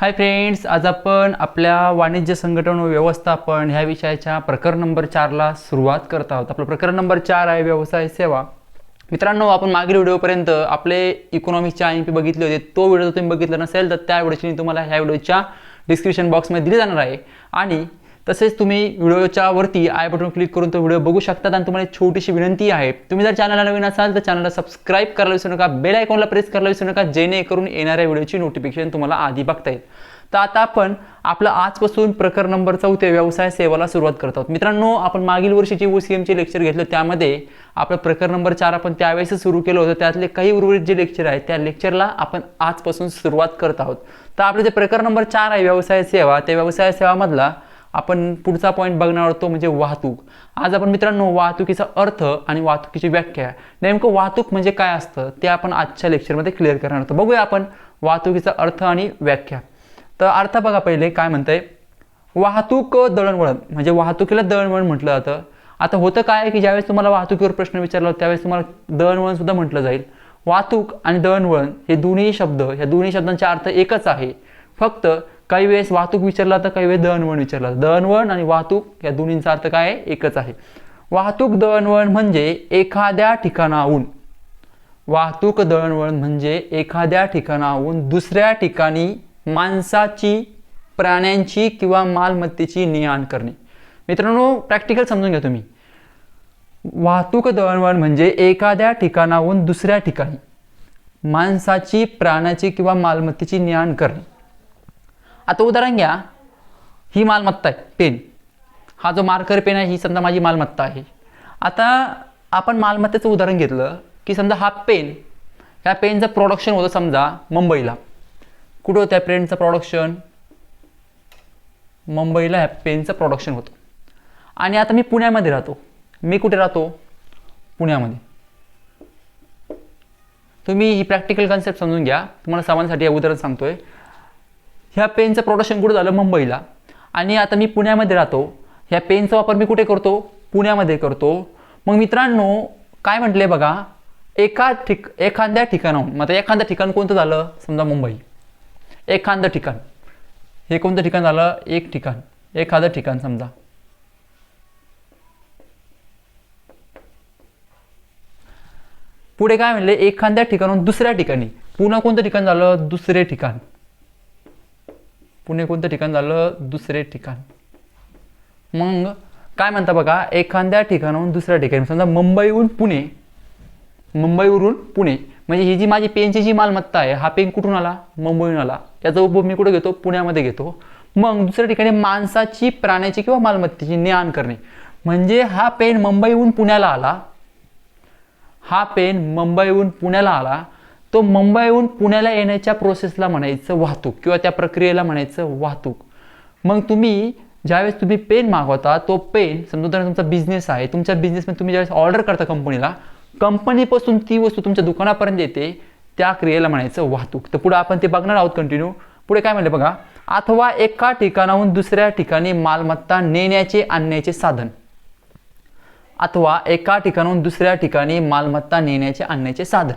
Hi friends आज आपण आपल्या वाणिज्य संघटन व व्यवस्थापन ह्या विषयाच्या प्रकरण नंबर चारला सुरुवात करत आहोत. आपलं प्रकरण नंबर चार आहे व्यवसाय सेवा. मित्रांनो आपण मागील व्हिडिओपर्यंत आपले इकॉनॉमिक्सचे आय एम पी बघितले होते. तो व्हिडिओ जर तुम्ही बघितला नसेल तर त्या व्हिडिओची तुम्हाला ह्या व्हिडिओच्या डिस्क्रिप्शन बॉक्समध्ये दिली जाणार आहे. आणि तसेच तुम्ही व्हिडिओच्या वरती आय बटन क्लिक करून तो व्हिडिओ बघू शकतात आणि तुम्हाला एक छोटीशी विनंती आहे. तुम्ही जर चॅनलला नवीन असाल तर चॅनलला सबस्क्राईब करायला विसरू नका. बेल आयकॉनला प्रेस करायला विसरू नका जेणेकरून येणाऱ्या व्हिडिओची नोटिफिकेशन तुम्हाला आधी बघता येईल. तर आता आपण आपलं आजपासून प्रकरण नंबर चौथे व्यवसाय सेवाला सुरुवात करत आहोत. मित्रांनो आपण मागील वर्षीची ओसीएमचे लेक्चर घेतलं. त्यामध्ये आपलं प्रकरण नंबर चार आपण त्यावेळेस सुरू केलं होतं. त्यातले काही उर्वरित जे लेक्चर आहेत त्या लेक्चरला आपण आजपासून सुरुवात करत आहोत. तर आपलं जे प्रकरण नंबर चार आहे व्यवसाय सेवा. त्या व्यवसाय सेवामधला आपण पुढचा पॉईंट बघणार आहोत तो म्हणजे वाहतूक. आज आपण मित्रांनो वाहतुकीचा अर्थ आणि वाहतुकीची व्याख्या नेमकं वाहतूक म्हणजे काय असतं ते आपण आजच्या लेक्चरमध्ये क्लिअर करणार होतो. बघूया आपण वाहतुकीचा अर्थ आणि व्याख्या. तर अर्थ बघा पहिले काय म्हणतंय वाहतूक दळणवळण म्हणजे वाहतुकीला दळणवळण म्हटलं जातं. आता होतं काय की ज्यावेळेस तुम्हाला वाहतुकीवर प्रश्न विचारला त्यावेळेस तुम्हाला दळणवळण सुद्धा म्हटलं जाईल. वाहतूक आणि दळणवळण हे दोन्ही शब्द ह्या दोन्ही शब्दांचा अर्थ एकच आहे. फक्त काही वेळेस वाहतूक विचारला तर काही वेळेस दळणवळण विचारला दळणवळण आणि वाहतूक या दोन्हींचा अर्थ काय आहे? एकच आहे. वाहतूक दळणवळण म्हणजे एखाद्या ठिकाणाहून. वाहतूक दळणवळण म्हणजे एखाद्या ठिकाणाहून दुसऱ्या ठिकाणी माणसाची प्राण्यांची किंवा मालमत्तेची ने आण करणे. मित्रांनो प्रॅक्टिकल समजून घ्या तुम्ही. वाहतूक दळणवळण म्हणजे एखाद्या ठिकाणाहून दुसऱ्या ठिकाणी माणसाची प्राण्याची किंवा मालमत्तेची ने आण करणे. आता उदाहरण घ्या. ही मालमत्ता आहे पेन. हा जो मार्कर पेन आहे ही समजा माझी मालमत्ता आहे. आता आपण मालमत्तेचं उदाहरण घेतलं की समजा हा पेन ह्या पेनचं प्रोडक्शन होतं समजा मुंबईला. कुठं होतं या पेनचं प्रोडक्शन मुंबईला ह्या पेनचं प्रोडक्शन होतं. आणि आता मी पुण्यामध्ये राहतो. मी कुठे राहतो? पुण्यामध्ये. तुम्ही ही प्रॅक्टिकल कन्सेप्ट समजून घ्या. तुम्हाला समजण्यासाठी हे उदाहरण सांगतोय. ह्या पेनचं प्रोडक्शन कुठं झालं? मुंबईला. आणि आता मी पुण्यामध्ये राहतो. ह्या पेनचा वापर मी कुठे करतो? पुण्यामध्ये करतो. मग मित्रांनो काय म्हटले बघा? एका ठिक एखाद्या ठिकाणाहून मग आता एखादं ठिकाण कोणतं झालं? समजा मुंबई. एखादं ठिकाण. हे कोणतं ठिकाण झालं? एक ठिकाण. एखादं ठिकाण समजा. पुढे काय म्हणले? एखाद्या ठिकाणाहून दुसऱ्या ठिकाणी. पुन्हा कोणतं ठिकाण झालं? दुसरे ठिकाण. पुणे कोणतं ठिकाण झालं? दुसरे ठिकाण. मग काय म्हणता बघा एखाद्या ठिकाणाहून दुसऱ्या ठिकाणी समजा मुंबईहून पुणे मुंबईवरून पुणे म्हणजे ही जी माझी पेनची जी मालमत्ता आहे हा पेन कुठून आला? मुंबईहून आला. याचा उपभोग मी कुठे घेतो? पुण्यामध्ये घेतो. मग दुसऱ्या ठिकाणी माणसाची प्राण्याची किंवा मालमत्तेची ने आण करणे. म्हणजे हा पेन मुंबईहून पुण्याला आला. हा पेन मुंबईहून पुण्याला आला. तो मुंबईहून पुण्याला येण्याच्या प्रोसेसला म्हणायचं वाहतूक किंवा त्या प्रक्रियेला म्हणायचं वाहतूक. मग तुम्ही ज्यावेळेस तुम्ही पेन मागवता तो पेन समजा तुमचा बिझनेस आहे तुमच्या बिझनेसमध्ये तुम्ही ज्यावेळेस ऑर्डर करता कंपनीला कंपनीपासून ती वस्तू तुमच्या दुकानापर्यंत येते त्या क्रियेला म्हणायचं वाहतूक. तर पुढे आपण ते बघणार आहोत कंटिन्यू पुढे काय म्हणले बघा अथवा एका ठिकाणाहून दुसऱ्या ठिकाणी मालमत्ता नेण्याचे आणण्याचे साधन. अथवा एका ठिकाणाहून दुसऱ्या ठिकाणी मालमत्ता नेण्याचे आणण्याचे साधन.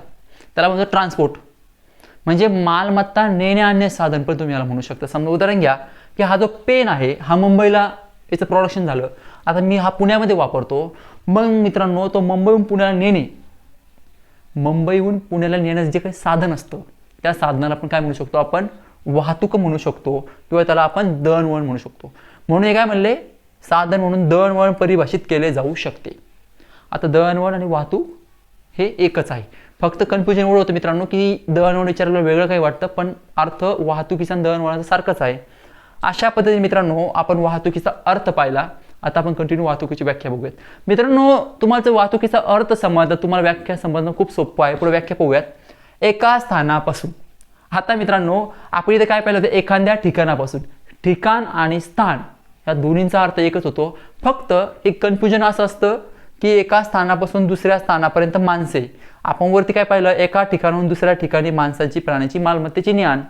त्याला म्हणतो ट्रान्सपोर्ट म्हणजे मालमत्ता नेणे आणणे साधन पण तुम्ही याला म्हणू शकता. समजा उदाहरण घ्या की हा जो पेन आहे हा मुंबईला याचं प्रोडक्शन झालं. आता मी हा पुण्यामध्ये वापरतो. मग मित्रांनो तो मुंबईहून पुण्याला नेणे. मुंबईहून पुण्याला नेण्याचं जे काही साधन असतं त्या साधनाला आपण काय म्हणू शकतो? आपण वाहतूक म्हणू शकतो किंवा त्याला आपण दळणवळण म्हणू शकतो. म्हणून हे काय म्हणले? साधन म्हणून दळणवळण परिभाषित केले जाऊ शकते. आता दळणवळण आणि वाहतूक हे एकच आहे. फक्त कन्फ्युजन एवढं होतं मित्रांनो की दळणवळण विचारायला वेगळं काही वाटतं पण अर्थ वाहतुकीचा आणि दळणवळणाचा सारखंच आहे. अशा पद्धतीने मित्रांनो आपण वाहतुकीचा अर्थ पाहिला. आता आपण कंटिन्यू वाहतुकीची व्याख्या बघूयात. मित्रांनो तुम्हाला जर वाहतुकीचा अर्थ समजला तुम्हाला व्याख्या समजणं खूप सोपं आहे. पुढे व्याख्या पाहूयात. एका स्थानापासून. आता मित्रांनो आपण इथे काय पाहिलं होतं? एखाद्या ठिकाणापासून. ठिकाण आणि स्थान या दोन्हींचा अर्थ एकच होतो. फक्त एक कन्फ्युजन असं असतं की एका स्थानापासून दुसऱ्या स्थानापर्यंत माणसे. आपण वरती काय पाहिलं? एका ठिकाणाहून दुसऱ्या ठिकाणी माणसाची प्राण्याची मालमत्तेची ज्ञान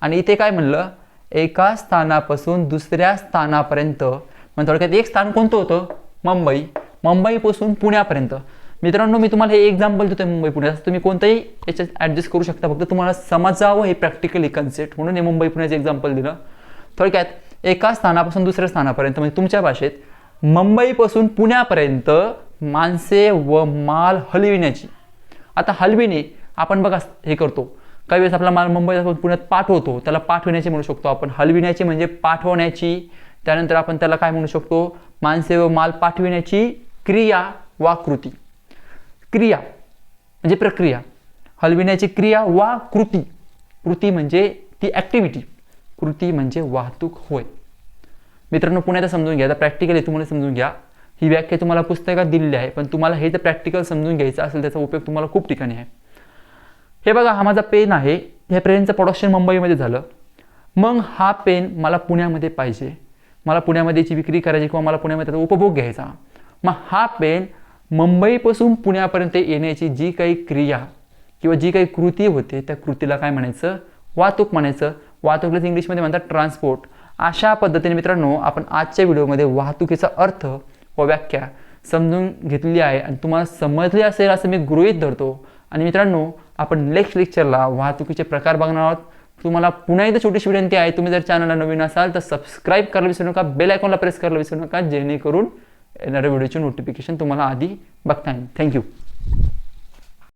आणि इथे काय म्हणलं? एका स्थानापासून दुसऱ्या स्थानापर्यंत. म्हणजे थोडक्यात एक स्थान कोणतं होतं? मुंबई. मुंबईपासून पुण्यापर्यंत. मित्रांनो मी तुम्हाला हे एक्झाम्पल देतोय मुंबई पुण्याचं तुम्ही कोणतंही याच्यात ॲडजस्ट करू शकता. फक्त तुम्हाला समजावं हे प्रॅक्टिकली कन्सेप्ट म्हणून हे मुंबई पुण्याचं एक्झाम्पल दिलं. थोडक्यात एका स्थानापासून दुसऱ्या स्थानापर्यंत म्हणजे तुमच्या भाषेत मुंबईपासून पुण्यापर्यंत माणसे व माल हलविण्याची. आता हलविणे आपण बघा हे करतो. काही वेळेस आपला माल मुंबईपासून पुण्यात पाठवतो त्याला पाठविण्याची म्हणू शकतो आपण. हलविण्याची म्हणजे पाठवण्याची त्यानंतर आपण त्याला काय म्हणू शकतो? माणसे व माल पाठविण्याची क्रिया वा कृती क्रिया म्हणजे प्रक्रिया. हलविण्याची क्रिया वा कृती कृती म्हणजे ती ॲक्टिव्हिटी कृती म्हणजे वाहतूक होय. मित्रांनो पुण्यात समजून घ्या. आता प्रॅक्टिकली तुम्हाला समजून घ्या. ही व्याख्या तुम्हाला पुस्तकात दिलेली आहे पण तुम्हाला हे जर प्रॅक्टिकल समजून घ्यायचं असेल त्याचा उपयोग तुम्हाला खूप ठिकाणी आहे. हे बघा हा माझा पेन आहे. ह्या पेनचं प्रोडक्शन मुंबईमध्ये झालं. मग हा पेन मला पुण्यामध्ये पाहिजे. मला पुण्यामध्ये याची विक्री करायची किंवा मला पुण्यामध्ये त्याचा उपभोग घ्यायचा. मग हा पेन मुंबईपासून पुण्यापर्यंत येण्याची जी काही क्रिया किंवा जी काही कृती होते त्या कृतीला काय म्हणायचं? वाहतूक म्हणायचं. वाहतुकीला इंग्लिशमध्ये म्हणतात ट्रान्सपोर्ट अशा पद्धतीने मित्रांनो आपण आजच्या व्हिडिओमध्ये वाहतुकीचा अर्थ व्याख्या समजून घेतली आहे आणि तुम्हाला समजली असेल असं मी गृहीत धरतो. आणि मित्रांनो आपण नेक्स्ट लेक्चरला वाहतुकीचे प्रकार बघणार आहोत. तुम्हाला पुन्हा एकदा छोटीशी विनंती आहे तुम्ही जर चॅनलला नवीन असाल तर सबस्क्राईब करायला विसरू नका बेल आयकॉनला प्रेस करायला विसरू नका जेणेकरून येणाऱ्या व्हिडिओचे नोटिफिकेशन तुम्हाला आधी बघता येईल. थँक्यू